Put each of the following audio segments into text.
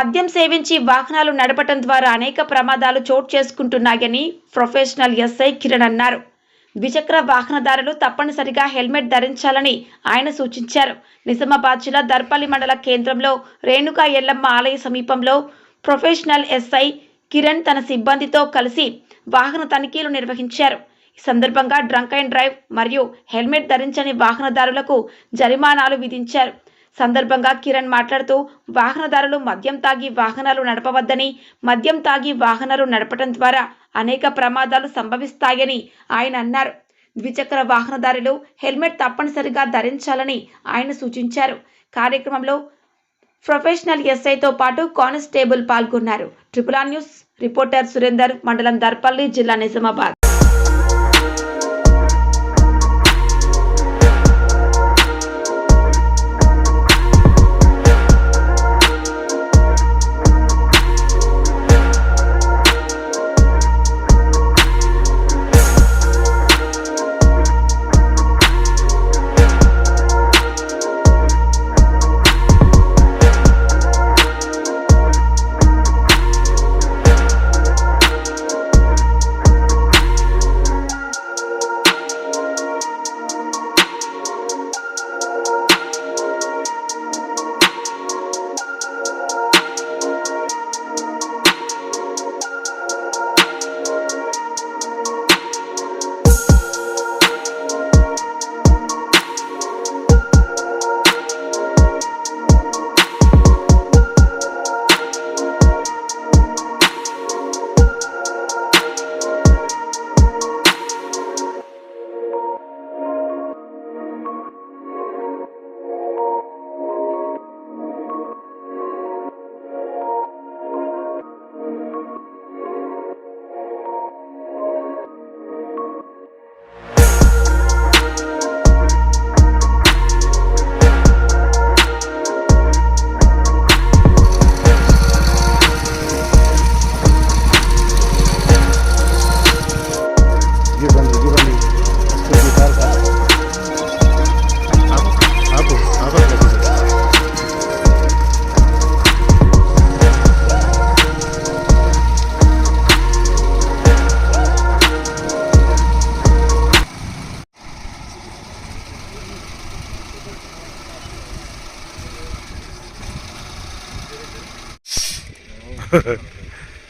మద్యం సేవించి వాహనాలు నడపటం ద్వారా అనేక ప్రమాదాలు చోటు చేసుకుంటున్నాయని ప్రొఫెషనల్ ఎస్ఐ కిరణ్ అన్నారు. ద్విచక్ర వాహనదారులు తప్పనిసరిగా హెల్మెట్ ధరించాలని ఆయన సూచించారు. నిజామాబాద్ జిల్లా దర్పల్లి మండల కేంద్రంలో రేణుకా ఎల్లమ్మ ఆలయ సమీపంలో ప్రొఫెషనల్ ఎస్ఐ కిరణ్ తన సిబ్బందితో కలిసి వాహన తనిఖీలు నిర్వహించారు. ఈ సందర్భంగా డ్రంక్ అండ్ డ్రైవ్ మరియు హెల్మెట్ ధరించని వాహనదారులకు జరిమానాలు విధించారు. సందర్భంగా కిరణ్ మాట్లాడుతూ వాహనదారులు మద్యం తాగి వాహనాలు నడపవద్దని మద్యం తాగి వాహనాలు నడపడం ద్వారా అనేక ప్రమాదాలు సంభవిస్తాయని ఆయన అన్నారు. ద్విచక్ర వాహనదారులు హెల్మెట్ తప్పనిసరిగా ధరించాలని ఆయన సూచించారు. కార్యక్రమంలో ప్రొఫెషనల్ ఎస్ఐతో పాటు కానిస్టేబుల్ పాల్గొన్నారు. Triple R news reporter Surender మండలం దర్పల్లి జిల్లా నిజామాబాద్.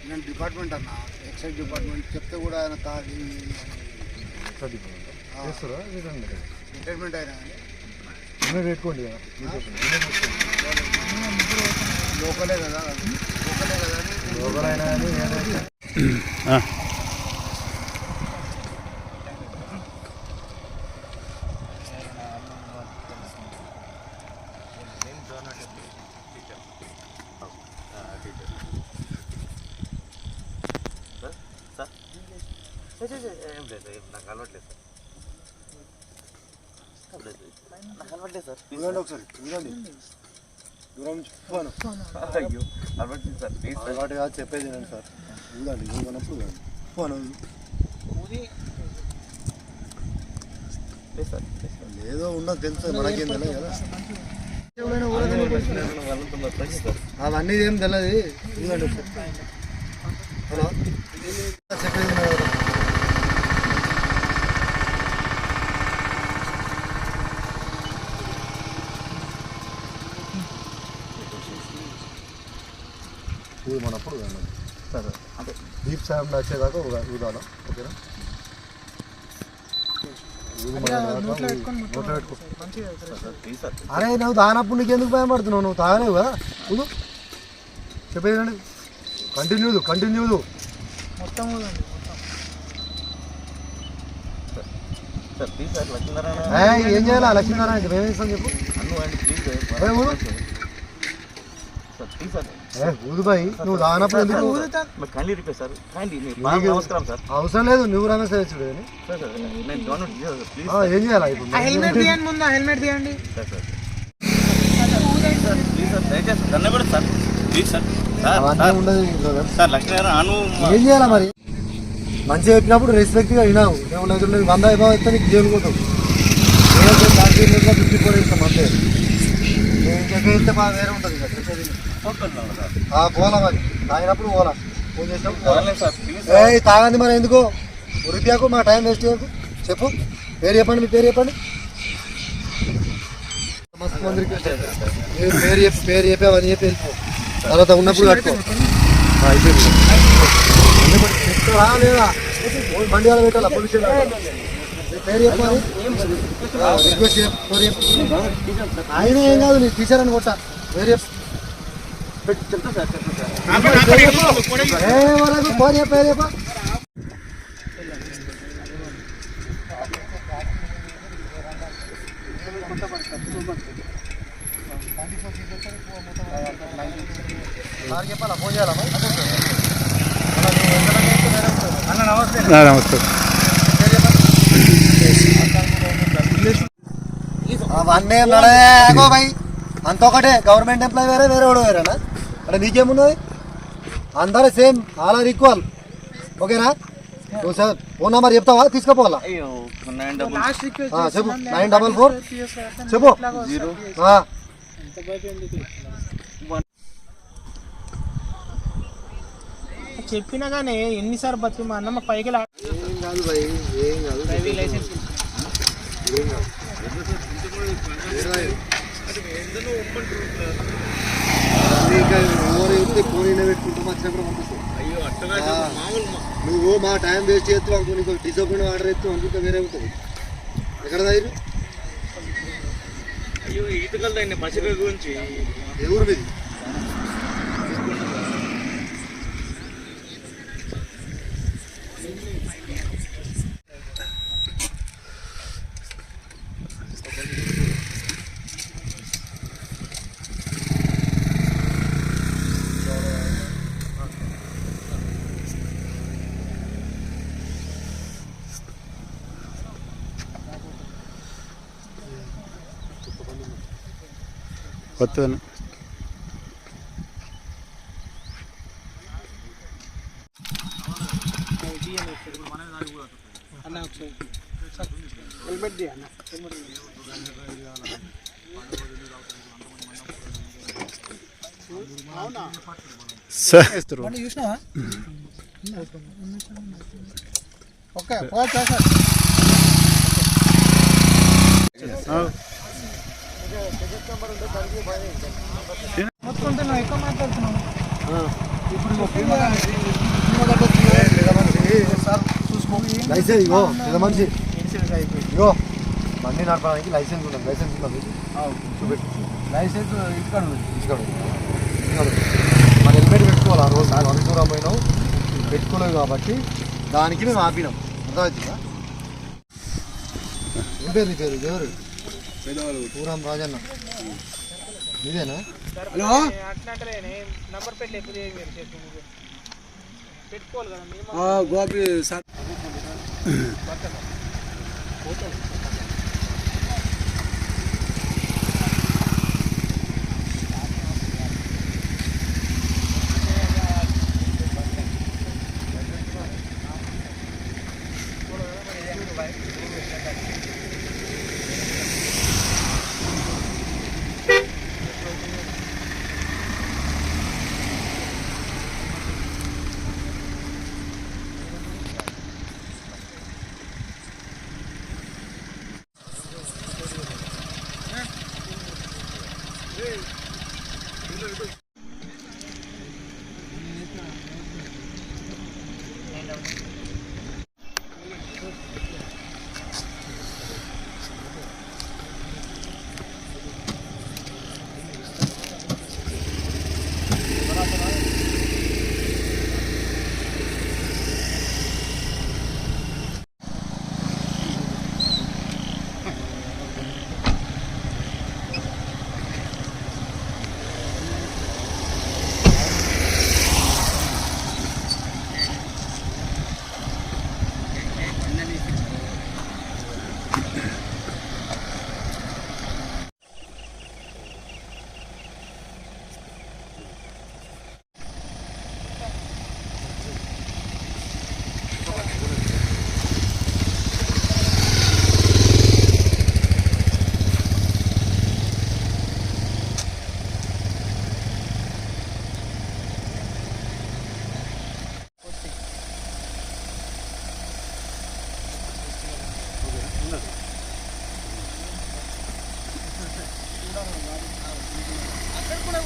నేను డిపార్ట్మెంట్ అన్న ఎక్సైజ్ డిపార్ట్మెంట్ చెప్తే కూడా ఆయన తాగి రిటైర్మెంట్ అయినా పెట్టుకోండి. లోకలే కదా. లోకలే కదా అని ఎవరైనా కానీ ఏదైనా ఏం లేదు ఏం నాకు అలవాట్లేదు సార్ లేదు, నాకు అలవాట్లేదు సార్ చూడండి ఒకసారి చూడండి దూరం నుంచి పోను అయ్యో అలవాట్లేదు సార్ ప్లీజ్ సార్ అలవాటు కాదు చెప్పేది నేను సార్ చూడండి చూడనప్పుడు ఫోన్ పోను ఏదో ఉన్నది తెలుసు మనకేం తెలియదు కదా సార్ అవన్నీ ఏం తెలియదు చూడండి హలో వేయండి. సరే. అంటే డీప్ సౌండ్ వచ్చేదాకా ఊదా- ఊదాలా ఓకేనా? అరే నువ్వు తాగినప్పుడు నీకు ఎందుకు భయపడుతున్నావు నువ్వు తాగలేవు కదా? ఊదు. చెప్పేదండి. Continue continue sir please sir Lakshminarayana. ఏం చేయాలి? లక్ష్మీనారాయణ ఇంకా మేమేం ఇస్తాం చెప్పు. అన్ను ప్లీజ్? సార్. ప్లీజ్ సార్ ఏ ఊదు బాయ్ నువ్వు తాగినప్పుడు ఎందుకు సార్ నమస్కారం సార్ అవసరం లేదు నువ్వు కానీ సార్ ఆ, ఏం చేయాలి ఇప్పుడు హెల్మెట్ తీయండి ముందు హెల్మెట్ తీయండి sir sir sir please sir దయచేసి దండ కూడా సార్ ప్లీజ్ సార్ సార్ అను ఏం చేయాలా మరి మంచిగా చెప్పినప్పుడు రెస్పెక్ట్గా వినావు ఏమన్నా వంద అయిపోయి వస్తే నీకు జైలు పోతావు ఫిఫ్టీ ఫోర్ ఇస్తాం అంతే ఇంకా ఇస్తే బాగా వేరే ఉంటుంది కదా చెప్పేది పోతున్నాను సార్ ఆ, పోలా మరి. తాగినప్పుడు పోలా ఫోన్ చేసినప్పుడు ఏయ్ తాగంది మరి ఎందుకు? ఉరిపియాకు మా టైం వేస్ట్ చేయకు. చెప్పు. పేరు చెప్పండి మీ పేరు చెప్పండి. మస్తు మంది రిక్వెస్ట్ అయ్యారు. మీరు పేరు చెప్పి పేరు చెప్పావని చెప్పి వెళ్ళిపో. తర్వాత ఉన్నప్పుడు కట్టుకో. చెప్తారా లేదా బండి వాళ్ళ పెట్టాలి? పేరు చెప్పాలి రిక్వెస్ట్ పేరు చెప్పు. ఆయన ఏం కాదు నీ టీచర్ అని కొట్టా. పేరు చెప్పు. చెప్తా సార్ చెప్తా సార్ చెప్పా సార్ నమస్తే అవన్నీ అంత ఒకటే. గవర్నమెంట్ ఎంప్లాయీ వేరే వేరే వాడు వేరేనా? అంటే నీకేమున్నది? అందరూ సేమ్ ఆల్ ఆర్ ఈక్వల్. ఓకేనా? నువ్వు సార్ ఫోన్ నెంబర్ చెప్తావా? తీసుకుపోవాలా? చెప్పు. నైన్ డబల్ ఫోర్ చెప్పు. జీరో చెప్పినా కానీ ఎన్నిసార్లు బతికి మా అన్న మా పైకి ఏం కాదు భయ్ ఏం కాదు. Driving licence. ఏం కాదు. ఇంకా ఎవరు చెప్తే ఫోన్ అయినా పెట్టుకుంటాం వచ్చినప్పుడు పంపిస్తాం ఆ, నువ్వు మా టైం వేస్ట్ చేస్తావు అనుకో నీకు డిసప్పాయింట్ ఆర్డర్ ఎత్తు అనుకుంటే వేరే ఉంటుంది ఎక్కడ దగ్గర అయ్యో ఈతకల్ పసిక గురించి. ఏ ఊరు మీది? ఒకసారి హెల్మెట్ ది అన్న సార్ చూసినావా ఓకే పోతా సార్ మొత్తం నువ్వు ఎక్కువ మాట్లాడుతున్నావు లైసెన్స్ ఇగో పెద్ద మనిషి. ఇగో బండి నడపడానికి లైసెన్స్ ఉండదు లైసెన్స్ ఉన్నది చూపెట్టు. లైసెన్స్ ఇక్కడ ఇక్కడ మన హెల్మెట్ పెట్టుకోవాలి ఆ రోజు. అన్ని దూరం పోయినావు పెట్టుకోలేవు కాబట్టి దానికి మేము ఆపినాం. అర్థమవుతుందా ఏం పేరు నీ పేరు? ఎవరు? పూరం రాజన్న. ఇదేనా హలో? నంబర్. పెట్టుకోవాలి కదా మేము గోపి సార్.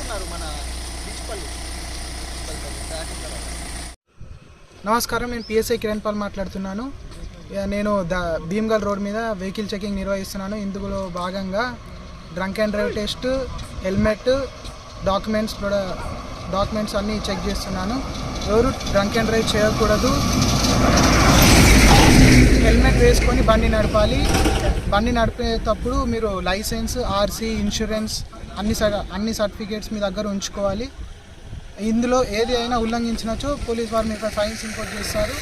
ఉన్నారు మన నమస్కారం నేను పిఎస్ఐ కిరణ్ పాల్ మాట్లాడుతున్నాను. నేను ద భీమ్గల్ రోడ్ మీద వెహికల్ చెకింగ్ నిర్వహిస్తున్నాను. ఇందులో భాగంగా drunk and drive test helmet documents కూడా డాక్యుమెంట్స్ అన్నీ చెక్ చేస్తున్నాను. ఎవరు డ్రంక్ అండ్ డ్రైవ్ చేయకూడదు. హెల్మెట్ వేసుకొని బండి నడపాలి. బండి నడిపేటప్పుడు మీరు లైసెన్స్ ఆర్సీ ఇన్సూరెన్స్ అన్ని అన్ని సర్టిఫికేట్స్ మీ దగ్గర ఉంచుకోవాలి. ఇందులో ఏది అయినా ఉల్లంఘించినచో పోలీస్ వారు మీకు ఫైన్స్ ఇంపోర్ట్ చేస్తారు.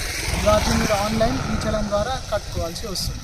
వాటిని మీరు ఆన్లైన్ ఈ చలం ద్వారా కట్టుకోవాల్సి వస్తుంది.